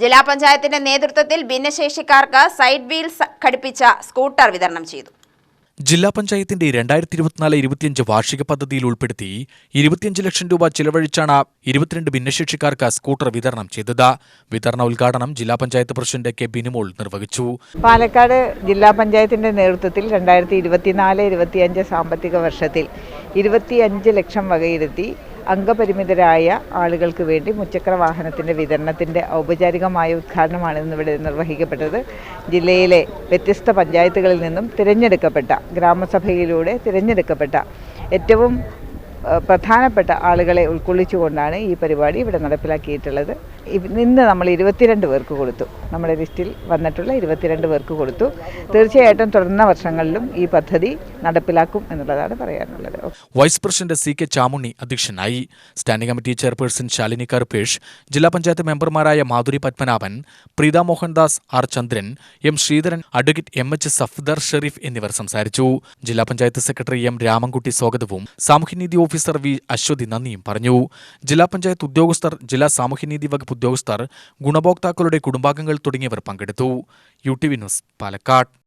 ജില്ലാ പഞ്ചായത്തിന്റെ നേതൃത്വത്തിൽ ഭിന്നശേഷിക്കാർക്ക് സൈഡ് വീൽസ് ഘടിപ്പിച്ച സ്കൂട്ടർ വിതരണം ചെയ്തു. ജില്ലാ പഞ്ചായത്തിന്റെ രണ്ടായിരത്തി ഇരുപത്തിനാല് ഇരുപത്തിയഞ്ച് വാർഷിക പദ്ധതിയിൽ ഉൾപ്പെടുത്തി ഇരുപത്തിയഞ്ച് ലക്ഷം രൂപ ചിലവഴിച്ചാണ് ഇരുപത്തിരണ്ട് ഭിന്നശേഷിക്കാർക്ക് സ്കൂട്ടർ വിതരണം ചെയ്തത്. വിതരണ ഉദ്ഘാടനം ജില്ലാ പഞ്ചായത്ത് പ്രസിഡന്റ് കെ ബിനുമോൾ നിർവഹിച്ചു. പാലക്കാട് ജില്ലാ പഞ്ചായത്തിന്റെ നേതൃത്വത്തിൽ രണ്ടായിരത്തി ഇരുപത്തിനാല് ഇരുപത്തിയഞ്ച് സാമ്പത്തിക വർഷത്തിൽ ഇരുപത്തിയഞ്ച് ലക്ഷം വകയിരുത്തി അംഗപരിമിതരായ ആളുകൾക്ക് വേണ്ടി മുച്ചക്ര വാഹനത്തിന്റെ വിതരണത്തിന്റെ ഔപചാരികമായ ഉദ്ഘാടനമാണ് ഇന്നിവിടെ നിർവഹിക്കപ്പെട്ടത്. ജില്ലയിലെ വ്യത്യസ്ത പഞ്ചായത്തുകളിൽ നിന്നും തിരഞ്ഞെടുക്കപ്പെട്ട ഗ്രാമസഭയിലൂടെ തിരഞ്ഞെടുക്കപ്പെട്ട ഏറ്റവും പ്രധാനപ്പെട്ട ആളുകളെ ഉൾക്കൊള്ളിച്ചുകൊണ്ടാണ് ഈ പരിപാടി ഇവിടെ നടപ്പിലാക്കിയിട്ടുള്ളത്. ഇന്ന് നമ്മൾ ഇരുപത്തിരണ്ട് പേർക്ക് കൊടുത്തു. നമ്മുടെ ലിസ്റ്റിൽ വന്നിട്ടുള്ള ഇരുപത്തിരണ്ട് പേർക്ക് കൊടുത്തു. തീർച്ചയായിട്ടും തുടർന്ന വർഷങ്ങളിലും ഈ പദ്ധതി നടപ്പിലാക്കും എന്നുള്ളതാണ് പറയാനുള്ളത്. Vice president C K Chamunni അധ്യക്ഷനായി. Standing committee chairperson Shalini Karpesh ജില്ലാ പഞ്ചായത്ത് മെമ്പർമാരായ Madhuri Padmanabhan Preetha Mohandas R Chandran M Sreedharan advocate M H Safdar Sharif എന്നിവർ സംസാരിച്ചു. ജില്ലാ പഞ്ചായത്ത് സെക്രട്ടറി എം രാമൻകുട്ടി സ്വാഗതവും സാമൂഹ്യനീതി ഓഫീസർ വി അശ്വതി നന്ദിയും പറഞ്ഞു. ജില്ലാ പഞ്ചായത്ത് ഉദ്യോഗസ്ഥർ ജില്ലാ സാമൂഹ്യനീതി വകുപ്പ് ഉദ്യോഗസ്ഥർ ഗുണഭോക്താക്കളുടെ കുടുംബാംഗങ്ങൾ തുടങ്ങിയവർ പങ്കെടുത്തു. U T V news Palakkad.